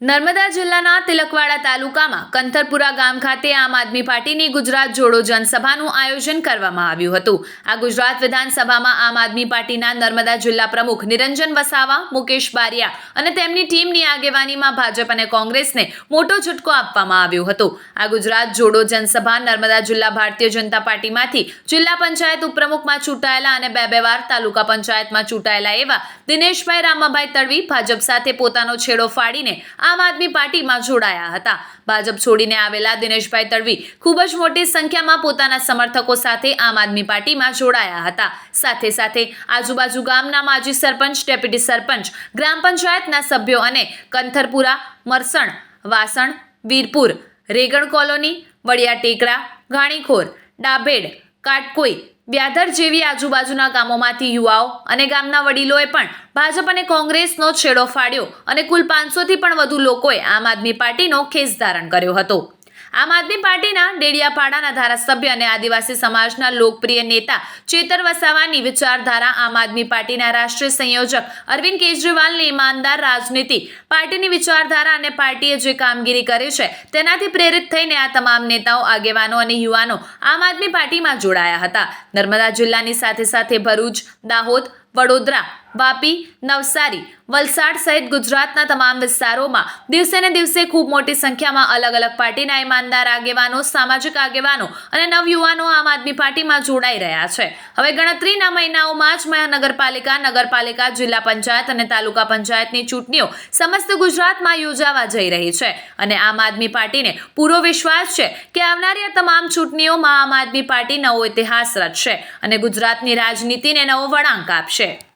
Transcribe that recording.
નર્મદા જિલ્લાના તિલકવાડા તાલુકામાં કંથરપુરા ગામ ખાતે આમ આદમી પાર્ટીની ગુજરાત જોડો જનસભાનું આયોજન કરવામાં આવ્યું હતું. આ ગુજરાત વિધાનસભામાં આમ આદમી પાર્ટીના નર્મદા જિલ્લા પ્રમુખ નિરંજન વસાવા, મુકેશ બારિયા અને તેમની ટીમની આગેવાનીમાં ભાજપ અને કોંગ્રેસને મોટો ઝટકો આપવામાં આવ્યો હતો. આ ગુજરાત જોડો જનસભા નર્મદા જિલ્લા ભારતીય જનતા પાર્ટીમાંથી જિલ્લા પંચાયત ઉપપ્રમુખમાં ચૂંટાયેલા અને બે બે વાર તાલુકા પંચાયતમાં ચૂંટાયેલા એવા દિનેશભાઈ રામાભાઈ તડવી ભાજપ સાથે પોતાનો છેડો ફાડીને આમ આદમી પાર્ટીમાં જોડાયા હતા. ભાજપ છોડીને આવેલા દિનેશભાઈ તડવી ખૂબ જ મોટી સંખ્યામાં પોતાના સમર્થકો સાથે આમ આદમી પાર્ટીમાં જોડાયા હતા. સાથે સાથે આજુબાજુ ગામના માજી સરપંચ, ડેપ્યુટી સરપંચ, ગ્રામ પંચાયતના સભ્યો અને કંથરપુરા, મરસણ, વાસણ, વીરપુર, રેગણ કોલોની, વડિયા ટેકરા, ઘાણીખોર, ડાભેડ કાટકોઈ વ્યાધર જેવી આજુબાજુના ગામોમાંથી યુવાઓ અને ગામના વડીલોએ પણ ભાજપ અને કોંગ્રેસનો છેડો ફાડ્યો અને કુલ પાંચસોથી પણ વધુ લોકોએ આમ આદમી પાર્ટીનો ખેસ ધારણ કર્યો હતો. આમ આદમી પાર્ટીના ડેડિયાપાડાના ધારાસભ્ય અને આદિવાસી સમાજના લોકપ્રિય નેતા ચેતર વસાવાની વિચારધારા આમ આદમી પાર્ટીના રાષ્ટ્રીય સંયોજક અરવિંદ કેજરીવાલની ઈમાનદાર રાજનીતિ, પાર્ટીની વિચારધારા અને પાર્ટીએ જે કામગીરી કરી છે તેનાથી પ્રેરિત થઈને આ તમામ નેતાઓ, આગેવાનો અને યુવાનો આમ આદમી પાર્ટીમાં જોડાયા હતા. નર્મદા જિલ્લાની સાથે સાથે ભરૂચ, દાહોદ વડોદરા, વાપી, નવસારી, વલસાડ સહિત ગુજરાતના તમામ વિસ્તારોમાં દિવસે ને દિવસે ખૂબ મોટી સંખ્યામાં અલગ અલગ પાર્ટીના ઈમાનદાર આગેવાનો, સામાજિક આગેવાનો અને નવયુવાનો આમ આદમી પાર્ટીમાં જોડાઈ રહ્યા છે. હવે ગણતરીના મહિનાઓમાં જ મહાનગરપાલિકા, નગરપાલિકા, જિલ્લા પંચાયત અને તાલુકા પંચાયતની ચૂંટણીઓ સમસ્ત ગુજરાતમાં યોજાવા જઈ રહી છે અને આમ આદમી પાર્ટીને પૂરો વિશ્વાસ છે કે આવનારી આ તમામ ચૂંટણીઓમાં આમ આદમી પાર્ટી નવો ઇતિહાસ રચશે અને ગુજરાતની રાજનીતિને નવો વળાંક આપશે. shit.